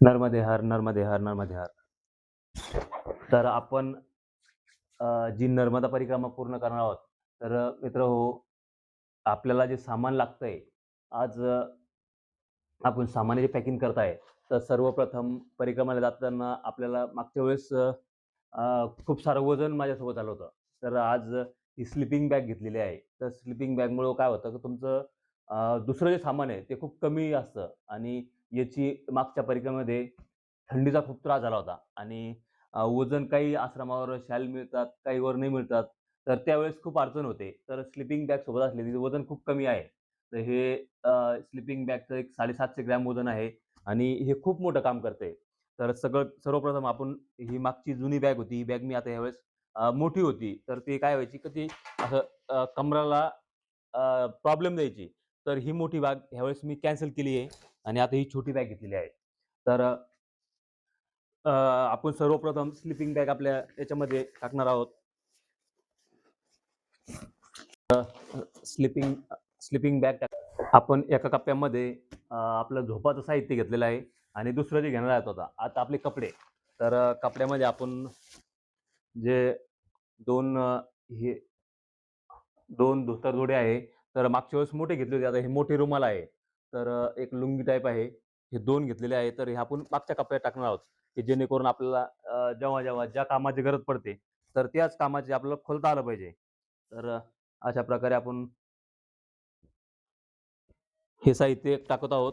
नर्मदे हर नर्मदे हर नर्मदे हर. तर आपण जी नर्मदा परिक्रमा पूर्ण करणार आहोत तर मित्र हो आपल्याला जे सामान लागतंय आज आपण आपण सामानाची पॅकिंग करत आहे तर सर्वप्रथम परिक्रमाला जाताना आपल्याला मागच्या वेळेस खूप सारं वजन माझ्यासोबत आलं होतं. तर आज ही स्लिपिंग बॅग घेतलेली आहे. तर स्लिपिंग बॅगमुळं काय होतं की तुमचं दुसरं जे सामान आहे ते खूप कमी असतं. आणि याची मागच्या परिक्रमेमध्ये थंडीचा खूप त्रास झाला होता आणि वजन काही आश्रमावर शाल मिळतात, काही वर नाही मिळतात. तर त्यावेळेस खूप अडचण होते. तर स्लिपिंग बॅग सोबत असली तिचं वजन खूप कमी आहे. तर हे स्लिपिंग बॅगचं एक 750 ग्रॅम वजन आहे आणि हे खूप मोठं काम करते. तर सगळं सर्वप्रथम आपण ही मागची जुनी बॅग होती. ही बॅग मी आता ह्यावेळेस मोठी होती. तर ती काय व्हायची की ती असं कमराला प्रॉब्लेम द्यायची. तर ही मोठी बॅग ह्यावेळेस मी कॅन्सल केली आहे आणि आता ही छोटी बॅग घेतलेली आहे. तर आपण सर्वप्रथम स्लिपिंग बॅग आपल्या याच्यामध्ये टाकणार आहोत. स्लिपिंग स्लिपिंग बॅग टाक आपण एका कप्प्यामध्ये आपलं झोपाचं साहित्य घेतलेलं आहे आणि दुसरं जे घेणार आहोत आता, आता आपले कपडे. तर कपड्यामध्ये आपण जे दोन हे दोन धोतर आहे. तर मागच्या वेळेस मोठे घेतले होते. आता हे मोठे रुमाल आहे. तर एक लुंगी टाइप आहे. हे दोन घेतलेले आहे. तर हे आपण मागच्या कपड्यात टाकणार आहोत, की जेणेकरून आपल्याला जेव्हा-जेव्हा ज्या कामाची गरज पडते, तर त्याच कामाची आपल्याला खोलता आलं पाहिजे. तर अशा प्रकारे आपण हे साहित्य टाकत आहोत.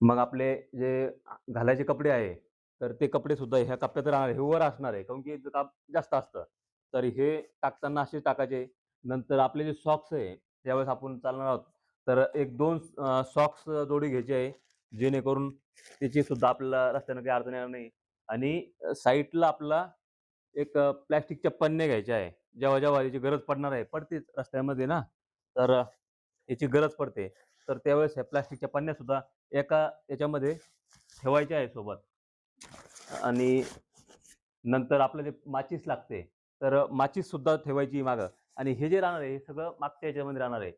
मग आपले जे घालायचे कपडे आहे, तर ते कपडे सुद्धा ह्या कप्प्यात राहणार हे वर असणार आहे. काऊन की काप जास्त असतं. तर हे टाकताना असे टाकायचे. नंतर आपले जे सॉक्स आहे, त्यावेळेस आपण चालणार आहोत. तर एक दोन सॉक्स जोडी घ्यायची आहे. जेणेकरून त्याची सुद्धा आपल्याला रस्त्यानं काही अडचण येणार नाही. आणि साईटला साईडला आपला एक प्लॅस्टिकच्या पन्ने पन्न्या घ्यायच्या आहे. जेव्हा-जेव्हा याची गरज पडणार आहे, पडतेच रस्त्यामध्ये ना, तर याची गरज पडते. तर त्यावेळेस ह्या प्लास्टिकच्या पन्न्यासुद्धा एका याच्यामध्ये ठेवायच्या आहे सोबत. आणि नंतर आपलं जे माचीस लागते, तर माचीस सुद्धा ठेवायची मागं. आणि हे जे राहणार आहे, हे सगळं मागच्या याच्यामध्ये राहणार आहे.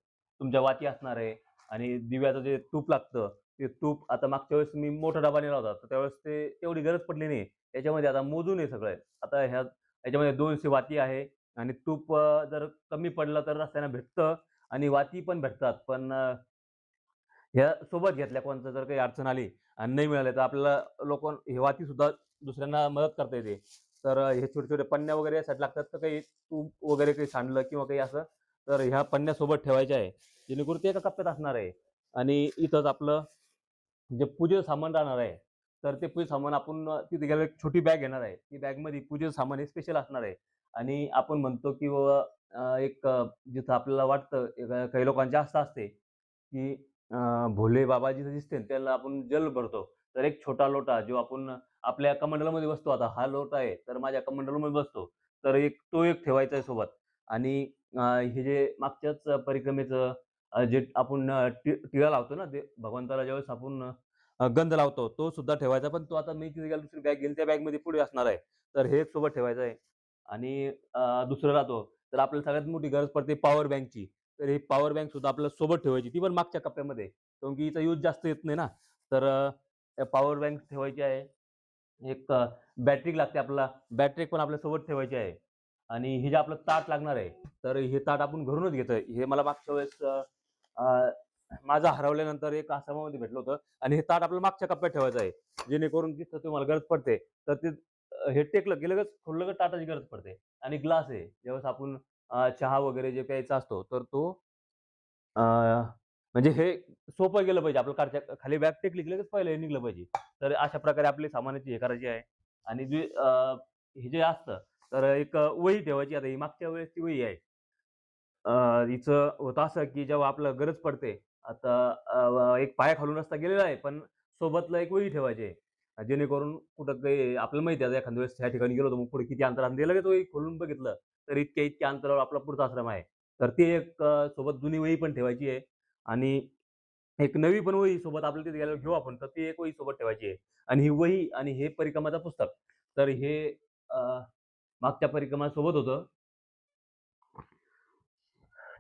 तुमच्या वाती असणार आहे आणि दिव्याचं जे तूप लागतं, ते तूप आता मागच्या वेळेस मी मोठा डबा नेला होता, तर त्यावेळेस ते तेवढी गरज पडली नाही. याच्यामध्ये आता मोजून आहे सगळं. आता ह्या याच्यामध्ये 200 वाती आहे आणि तूप जर कमी पडलं तर रस्त्यानं भेटतं आणि वाती पण भेटतात. पण ह्या सोबत घेतल्या कोणतं जर काही अडचण आली आणि नाही मिळाली तर आपल्याला लोक हे वातीसुद्धा दुसऱ्यांना मदत करता येते. तर हे छोटे-छोटे पन्न्या वगैरे यासाठी लागतात, तर काही तूप वगैरे काही सांडलं किंवा काही असं, तर ह्या पन्न्यासोबत ठेवायच्या आहे. जेणेकरून ते एका कप्प्यात असणार आहे. आणि इथंच आपलं जे पूजेचं सामान राहणार आहे, तर ते पूजे सामान आपण तिथे गेल्यावर एक छोटी बॅग घेणार आहे. ती बॅगमध्ये पूजेचं सामान हे स्पेशल असणार आहे. आणि आपण म्हणतो की बाबा एक जिथं आपल्याला वाटतं काही लोकांची आस्था असते, की भोले बाबा जिथं दिसते त्याला आपण जल भरतो. तर एक छोटा लोटा जो आपण आपल्या कमंडलमध्ये बसतो आता हा लोटा आहे, तर माझ्या कमंडलमध्ये बसतो. तर एक तो एक ठेवायचा आहे सोबत. आणि हे जे मागच्याच परिक्रमेचं जे आपण टि टिळा लावतो ना, ते भगवंताला ज्यावेळेस आपण गंध लावतो, तो सुद्धा ठेवायचा. पण तो आता मी तिथे गेलो दुसरी बॅग घेईल, त्या बॅगमध्ये पुढे असणार आहे. तर हे सोबत ठेवायचं आहे. आणि दुसरं राहतो, तर आपल्याला सगळ्यात मोठी गरज पडते पॉवर बँकची. तर ही पॉवर बँक सुद्धा आपल्याला सोबत ठेवायची. ती पण मागच्या कप्प्यामध्ये. कारण की हिचा यूज जास्त येत नाही ना. तर पॉवर बँक ठेवायची आहे. एक बॅटरी लागते आपल्याला. बॅटरी पण आपल्यासोबत ठेवायची आहे. आणि हे जे आपलं ताट लागणार आहे, तर हे ताट आपण घरूनच घेतोय. हे मला मागच्या वेळेस माझं हरवल्यानंतर एक आसामामध्ये भेटलं होतं आणि हे ताट आपल्याला मागच्या कप्प्यात ठेवायचं आहे. जेणेकरून तिथं तुम्हाला गरज पडते, तर ते हे टेकलं की लगेच लगेच ताटाची गरज पडते. आणि ग्लास आहे. ज्यावेळेस आपण चहा वगैरे जे प्यायचा असतो, तर तो म्हणजे हे सोपं गेलं पाहिजे. आपलं कारच्या खाली बॅग टेकली की लगेच पहिलं हे निघलं पाहिजे. तर अशा प्रकारे आपली सामानाची हे करायची आहे. आणि जे हे जे असतं, तर एक वही ठेवायची. आता ही मागच्या वेळेस ती वही आहे. हिचं होतं असं की जेव्हा आपलं गरज पडते, आता एक पाया खालून रस्ता गेलेला आहे, पण सोबतला एक वही ठेवायची आहे. जेणेकरून कुठं काही आपल्याला माहिती आहे आता एखाद्या वेळेस ह्या ठिकाणी गेलो होतो, मग पुढे किती अंतर आहे आणि लगेच वही खोलून बघितलं, तर इतक्या-इतक्या अंतरावर आपला पुढचा आश्रम आहे. तर ती एक सोबत जुनी वही पण ठेवायची आहे आणि एक नवी पण वही सोबत आपल्याला तिथे गेल्यावर घेऊ आपण, तर ती एक वही सोबत ठेवायची आहे. आणि ही वही आणि हे परिक्रमाचं पुस्तक, तर हे मागच्या परिक्रमासोबत होतं.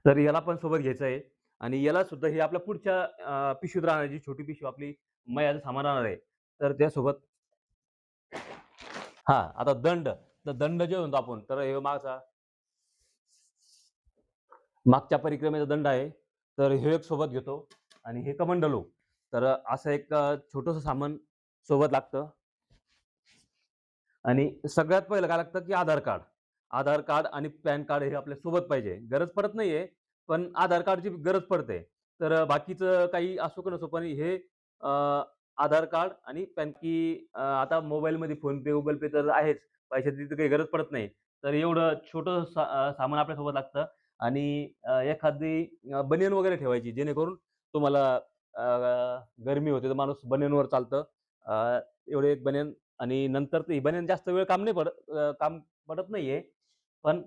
तर याला पण सोबत घ्यायचं आहे. आणि याला सुद्धा हे आपल्या पुढच्या पिशवीत राहणार जी छोटी पिशवी आपली मयाचं सामान राहणार आहे. तर त्यासोबत हा आता दंड. तर दंड जे म्हणतो आपण तर हे मागचा मागच्या परिक्रमेचा दंड आहे. तर हे एक सोबत घेतो. आणि हे कमंडलो. तर असं एक छोटस सामान सोबत लागतं. आणि सगळ्यात पहिलं काय लागतं की आधार कार्ड. आधार कार्ड आणि पॅन कार्ड हे आपल्यासोबत पाहिजे. गरज पडत नाहीये पण आधार कार्डची गरज पडते. तर बाकीचं काही असो का नसो पण हे आधार कार्ड आणि पॅन की आता मोबाईलमध्ये फोनपे गुगल पे तर आहेच. पैशाची तर काही गरज पडत नाही. तर एवढं छोटं सा सामान आपल्यासोबत लागतं आणि एखादी बनियन वगैरे ठेवायची जेणेकरून तुम्हाला गरमी होते तर माणूस बनियनवर चालतं. एवढे एक बनियन आणि नंतर ते बनियन जास्त वेळ काम नाही पडत काम पडत नाहीये. पण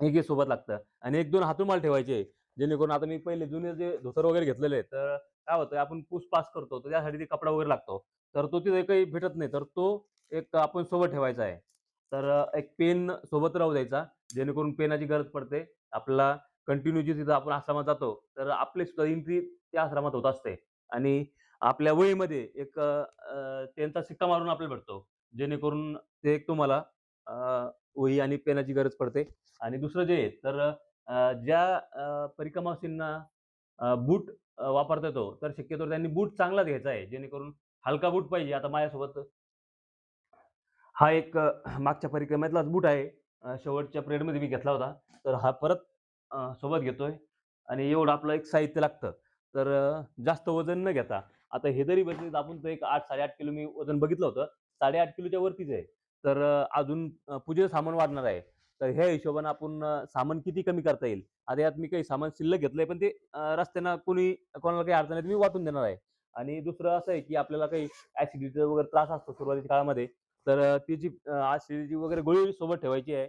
एक हे सोबत लागतं. आणि एक दोन हातुमाल ठेवायचे जेणेकरून आता मी पहिले जुने जे धोतर वगैरे घेतलेले तर काय होतं आपण पूस पास करतो तर त्यासाठी ते कपडा वगैरे लागतो. तर तो तिथे काही भेटत नाही तर तो एक आपण सोबत ठेवायचा आहे. तर एक पेन सोबत राहू द्यायचा जेणेकरून पेनाची गरज पडते. आपला कंटिन्यू जी तिथं आपण आश्रमात जातो तर आपली सुद्धा एंट्री त्या आश्रमात होत असते. आणि आपल्या वहीमध्ये एक त्यांचा शिक्का मारून आपल्याला भेटतो. जेणेकरून ते एक तुम्हाला वही आणि पेनाची गरज पडते. आणि दुसरं जे आहे तर ज्या परिक्रमासींना परिक्रमावासींना बूट वापरता येतो तर शक्यतो त्यांनी बूट चांगलाच घ्यायचा आहे जेणेकरून हलका बूट पाहिजे आता माझ्यासोबत. हा एक मागच्या परिक्रमेतलाच बूट आहे. शेवटच्या पिरियडमध्ये मी घेतला होता. तर हा परत सोबत घेतोय. आणि एवढं आपलं एक साहित्य लागतं. तर जास्त वजन न घेता आता हे जरी बघितलं आपण तर एक आठ साडेआठ किलो मी वजन बघितलं होतं. साडेआठ किलोच्या वरतीच आहे. तर अजून पूजेचं सामान वाढणार आहे. तर ह्या हिशोबानं आपण सामान किती कमी करता येईल? आता यात मी काही सामान शिल्लक घेतलंय पण ते रस्त्यानं कोणी कोणाला काही अडचण आहे मी वाटून देणार आहे. आणि दुसरं असं आहे की आपल्याला काही ऍसिडिटीचा वगैरे त्रास असतो सुरुवातीच्या काळामध्ये तर त्याची तिची ऍसिडिटी वगैरे गोळी सोबत ठेवायची आहे.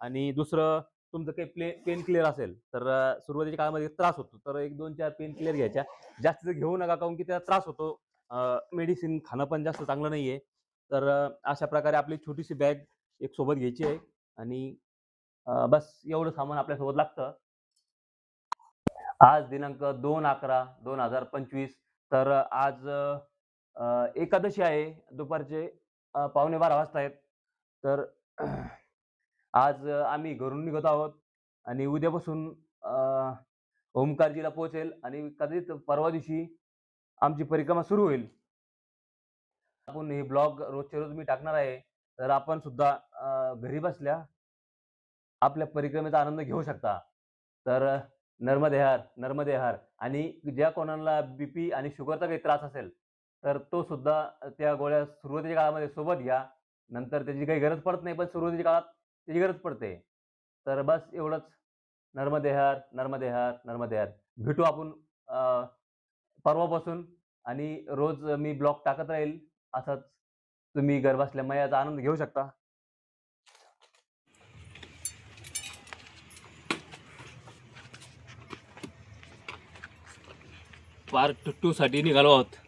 आणि दुसरं तुमचं काही प्ले पेन क्लिअर असेल तर सुरुवातीच्या काळामध्ये त्रास होतो. तर एक दोन चार पेन क्लिअर घ्यायच्या. जास्त घेऊ नका काऊन की त्याचा त्रास होतो. मेडिसिन खाणं पण जास्त चांगलं नाही आहे तर अशा प्रकारे आपली छोटीशी बॅग एक सोबत घ्यायची आहे आणि बस एवढं सामान आपल्यासोबत लागतं. आज दिनांक दोन अकरा दोन हजार पंचवीस तर आज एकादशी आहे. दुपारचे पावणे बारा वाजता आहेत तर आज आम्ही घरून निघत आहोत आणि उद्यापासून ओमकारजीला पोहोचेल आणि कदाचित परवा दिवशी आमची परिक्रमा सुरू होईल. आपण हे ब्लॉग रोजच्या रोज मी टाकणार आहे तर आपण सुद्धा घरी बसल्या आपल्या परिक्रमेचा आनंद घेऊ शकता. तर नर्मदेहार नर्मदेहार आणि ज्या कोणाला बीपी आणि शुगरचा काही त्रास असेल तर तो सुद्धा त्या गोळ्या सुरुवातीच्या काळामध्ये सोबत घ्या. नंतर त्याची काही गरज पडत नाही पण सुरुवातीच्या काळात त्याची गरज पडते. तर बस एवढंच. नर्मदेहार नर्मदेहार नर्मदेहार भेटू आपण परवापासून आणि रोज मी ब्लॉग टाकत राहील. असंच तुम्ही घर बसल्या मयाचा आनंद घेऊ शकता. पार्ट टू साठी निघालो आहोत.